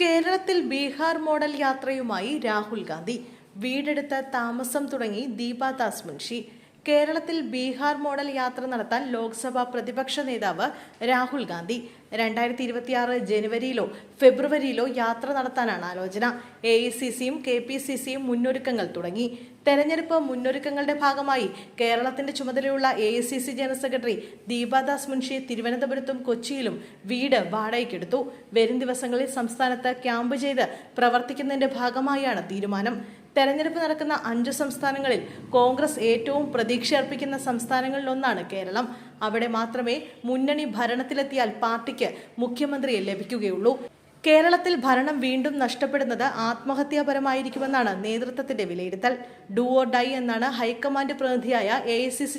കേരളത്തിൽ ബീഹാർ മോഡൽ യാത്രയുമായി രാഹുൽ ഗാന്ധി. വീടെടുത്ത് താമസം തുടങ്ങി ദീപാദാസ് മുൻഷി. കേരളത്തിൽ ബീഹാർ മോഡൽ യാത്ര നടത്താൻ ലോക്സഭാ പ്രതിപക്ഷ നേതാവ് രാഹുൽ ഗാന്ധി. രണ്ടായിരത്തി ഇരുപത്തിയാറ് ജനുവരിയിലോ ഫെബ്രുവരിയിലോ യാത്ര നടത്താനാണ് ആലോചന. എ ഐ സി സിയും കെ പി സി സിയും മുന്നൊരുക്കങ്ങൾ തുടങ്ങി. തെരഞ്ഞെടുപ്പ് മുന്നൊരുക്കങ്ങളുടെ ഭാഗമായി കേരളത്തിന്റെ ചുമതലയുള്ള A I C C general secretary Deepa Das Munshi തിരുവനന്തപുരത്തും കൊച്ചിയിലും വീട് വാടകയ്ക്കെടുത്തു. വരും ദിവസങ്ങളിൽ സംസ്ഥാനത്ത് ക്യാമ്പ് ചെയ്ത് പ്രവർത്തിക്കുന്നതിന്റെ ഭാഗമായാണ് തീരുമാനം. തെരഞ്ഞെടുപ്പ് നടക്കുന്ന അഞ്ചു സംസ്ഥാനങ്ങളിൽ കോൺഗ്രസ് ഏറ്റവും പ്രതീക്ഷയർപ്പിക്കുന്ന സംസ്ഥാനങ്ങളിലൊന്നാണ് കേരളം. അവിടെ മാത്രമേ മുന്നണി ഭരണത്തിലെത്തിയാൽ പാർട്ടിക്ക് മുഖ്യമന്ത്രിയെ ലഭിക്കുകയുള്ളൂ. കേരളത്തിൽ ഭരണം വീണ്ടും നഷ്ടപ്പെടുന്നത് ആത്മഹത്യാപരമായിരിക്കുമെന്നാണ് നേതൃത്വത്തിന്റെ വിലയിരുത്തൽ. ഡുവോ ഡൈ എന്നാണ് high command പ്രതിനിധിയായ A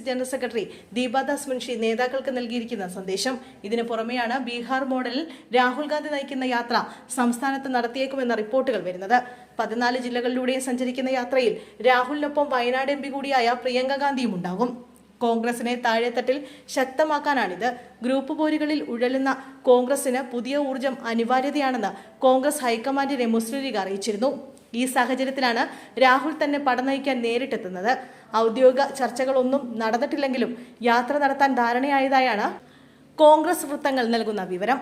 general secretary Deepa Das Munshi നേതാക്കൾക്ക് നൽകിയിരിക്കുന്ന സന്ദേശം. ഇതിനു പുറമെയാണ് ബീഹാർ മോഡലിൽ രാഹുൽ ഗാന്ധി നയിക്കുന്ന യാത്ര സംസ്ഥാനത്ത് നടത്തിയേക്കുമെന്ന റിപ്പോർട്ടുകൾ വരുന്നത്. പതിനാല് ജില്ലകളിലൂടെ സഞ്ചരിക്കുന്ന യാത്രയിൽ രാഹുലിനൊപ്പം വയനാട് എം കൂടിയായ പ്രിയങ്ക ഗാന്ധിയും ഉണ്ടാകും. കോൺഗ്രസിനെ താഴെത്തട്ടിൽ ശക്തമാക്കാനാണിത്. ഗ്രൂപ്പ് പോരുകളിൽ ഉഴലുന്ന കോൺഗ്രസിന് പുതിയ ഊർജം അനിവാര്യതയാണെന്ന് കോൺഗ്രസ് ഹൈക്കമാൻഡിനെ മുസ്ലിം ലീഗ് അറിയിച്ചിരുന്നു. ഈ സാഹചര്യത്തിലാണ് രാഹുൽ തന്നെ പടനയിക്കാൻ നേരിട്ടെത്തുന്നത്. ഔദ്യോഗിക ചർച്ചകളൊന്നും നടന്നിട്ടില്ലെങ്കിലും യാത്ര നടത്താൻ ധാരണയായതായാണ് കോൺഗ്രസ് വൃത്തങ്ങൾ നൽകുന്ന വിവരം.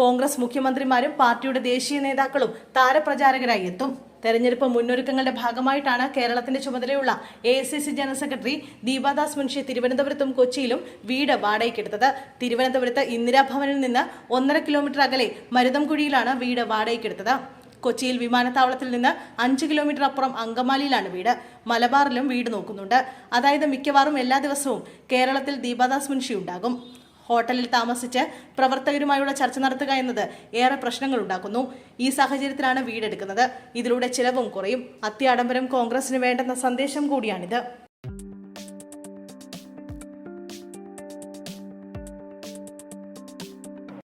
കോൺഗ്രസ് മുഖ്യമന്ത്രിമാരും പാർട്ടിയുടെ ദേശീയ നേതാക്കളും താരപ്രചാരകരായി എത്തും. തെരഞ്ഞെടുപ്പ് മുന്നൊരുക്കങ്ങളുടെ ഭാഗമായിട്ടാണ് കേരളത്തിന്റെ ചുമതലയുള്ള A general secretary Deepa Das Munshi തിരുവനന്തപുരത്തും കൊച്ചിയിലും വീട് വാടകയ്ക്കെടുത്തത്. തിരുവനന്തപുരത്ത് ഇന്ദിരാഭവനിൽ നിന്ന് ഒന്നര കിലോമീറ്റർ അകലെ മരുതംകുഴിയിലാണ് വീട് വാടകയ്ക്കെടുത്തത്. കൊച്ചിയിൽ വിമാനത്താവളത്തിൽ നിന്ന് അഞ്ച് കിലോമീറ്റർ അപ്പുറം അങ്കമാലിയിലാണ് വീട്. മലബാറിലും വീട് നോക്കുന്നുണ്ട്. അതായത് മിക്കവാറും എല്ലാ ദിവസവും കേരളത്തിൽ ദീപാദാസ് മുൻഷി ഉണ്ടാകും. ഹോട്ടലിൽ താമസിച്ച് പ്രവർത്തകരുമായുള്ള ചർച്ച നടത്തുക എന്നത് ഏറെ പ്രശ്നങ്ങൾ ഉണ്ടാക്കുന്നു ഈ സാഹചര്യത്തിലാണ് വീടെടുക്കുന്നത്. ഇതിലൂടെ ചിലവും കുറയും. അത്യാഡംബരം കോൺഗ്രസിന് വേണ്ടെന്ന സന്ദേശം കൂടിയാണിത്.